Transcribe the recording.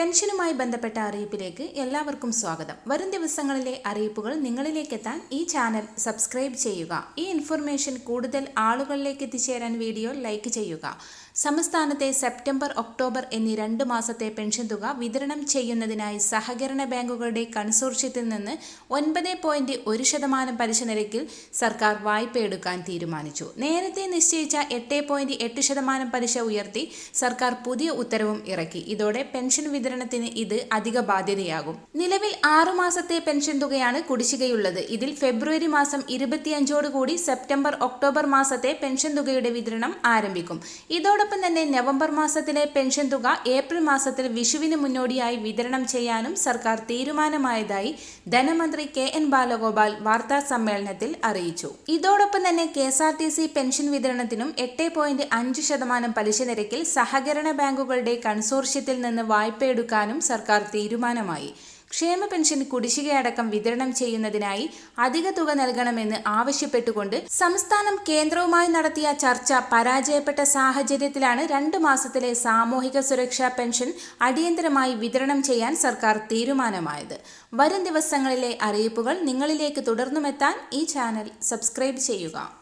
പെൻഷനുമായി ബന്ധപ്പെട്ട അറിയിപ്പിലേക്ക് എല്ലാവർക്കും സ്വാഗതം. വരും ദിവസങ്ങളിലെ അറിയിപ്പുകൾ നിങ്ങളിലേക്ക് എത്താൻ ഈ ചാനൽ സബ്സ്ക്രൈബ് ചെയ്യുക. ഈ ഇൻഫർമേഷൻ കൂടുതൽ ആളുകളിലേക്ക് എത്തിച്ചേരാൻ വീഡിയോ ലൈക്ക് ചെയ്യുക. സംസ്ഥാനത്തെ സെപ്റ്റംബർ ഒക്ടോബർ എന്നീ രണ്ട് മാസത്തെ പെൻഷൻ തുക വിതരണം ചെയ്യുന്നതിനായി സഹകരണ ബാങ്കുകളുടെ കൺസോർഷ്യത്തിൽ നിന്ന് ഒൻപത് പോയിന്റ് ഒരു ശതമാനം പലിശ നിരക്കിൽ സർക്കാർ വായ്പ എടുക്കാൻ തീരുമാനിച്ചു. നേരത്തെ നിശ്ചയിച്ച എട്ട് പോയിന്റ് എട്ട് ശതമാനം പലിശ ഉയർത്തി സർക്കാർ പുതിയ ഉത്തരവും ഇറക്കി. ഇതോടെ പെൻഷൻ വിതരണത്തിന് ഇത് അധിക ബാധ്യതയാകും. നിലവിൽ ആറു മാസത്തെ പെൻഷൻ തുകയാണ് കുടിശ്ശികയുള്ളത്. ഇതിൽ ഫെബ്രുവരി മാസം ഇരുപത്തിയഞ്ചോടുകൂടി സെപ്റ്റംബർ ഒക്ടോബർ മാസത്തെ പെൻഷൻ തുകയുടെ വിതരണം ആരംഭിക്കും. ഇതോടൊപ്പം തന്നെ നവംബർ മാസത്തിലെ പെൻഷൻ തുക ഏപ്രിൽ മാസത്തിൽ വിഷുവിന് മുന്നോടിയായി വിതരണം ചെയ്യാനും സർക്കാർ തീരുമാനമായതായി ധനമന്ത്രി കെ എൻ ബാലഗോപാൽ വാർത്താ സമ്മേളനത്തിൽ അറിയിച്ചു. ഇതോടൊപ്പം തന്നെ K S R T C pension വിതരണത്തിനും എട്ട് പോയിന്റ് അഞ്ച് ശതമാനം പലിശ നിരക്കിൽ സഹകരണ ബാങ്കുകളുടെ കൺസോർഷ്യത്തിൽ നിന്ന് വായ്പയെടുക്കാനും സർക്കാർ തീരുമാനമായി. ക്ഷേമ പെൻഷൻ കുടിശ്ശികയടക്കം വിതരണം ചെയ്യുന്നതിനായി അധിക തുക നൽകണമെന്ന് ആവശ്യപ്പെട്ടുകൊണ്ട് സംസ്ഥാനം കേന്ദ്രവുമായി നടത്തിയ ചർച്ച പരാജയപ്പെട്ട സാഹചര്യത്തിലാണ് രണ്ട് മാസത്തിലെ സാമൂഹിക സുരക്ഷാ പെൻഷൻ അടിയന്തരമായി വിതരണം ചെയ്യാൻ സർക്കാർ തീരുമാനമായത്. വരും ദിവസങ്ങളിലെ അറിയിപ്പുകൾ നിങ്ങളിലേക്ക് തുടർന്നുമെത്താൻ ഈ ചാനൽ സബ്സ്ക്രൈബ് ചെയ്യുക.